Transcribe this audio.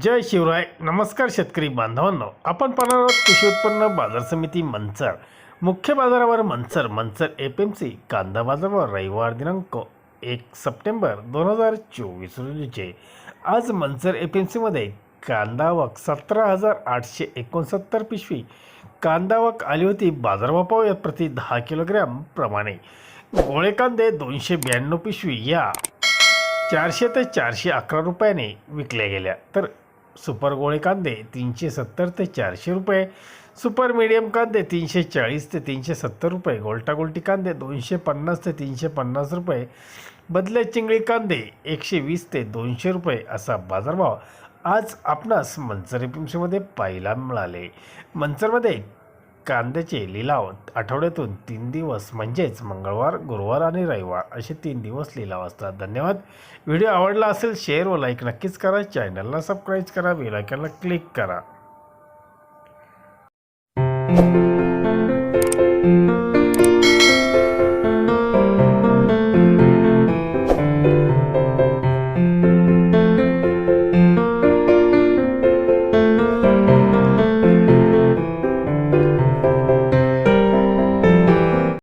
जय शिवराय. नमस्कार शेतकरी बांधवांनो. आपण पाहणार आहोत कृषी उत्पन्न बाजार समिती मंचर. मुख्य बाजारावर Manchar. Manchar F M C कांदा बाजारावर रविवार दिनांक एक सप्टेंबर दोन हजार चोवीस रोजीचे. आज मंचर एफ एम सीमध्ये कांदावक सतरा हजार आठशे एकोणसत्तर पिशवी कांदावक आली होती बाजारभाव पाहूयात प्रति दहा किलोग्रॅम प्रमाणे. गोळे कांदे दोनशे ब्याण्णव पिशवी या चारशे ते चारशे अकरा रुपयाने विकल्या गेल्या. तर सुपर गोळे कांदे तीनशे सत्तर ते चारशे रुपये. सुपर मीडियम कांदे तीनशे चाळीस ते तीनशे सत्तर रुपये. गोल्टागोल्टी कांदे दोनशे पन्नास ते तीनशे पन्नास रुपये. बदल्या चिंगळी कांदे एकशे वीस ते दोनशे रुपये असा बाजारभाव आज आपणास मंचर एपीएमसीमध्ये पाहायला मिळाले. मंचरमध्ये कांद्याचे लिलाव आठवड्यातून तीन दिवस म्हणजेच मंगळवार गुरुवार आणि रविवार असे तीन दिवस लिलाव असतात धन्यवाद. व्हिडिओ आवडला असेल शेअर व लाईक नक्कीच करा. चॅनलला सबस्क्राईब करा. बेलायकनला क्लिक करा.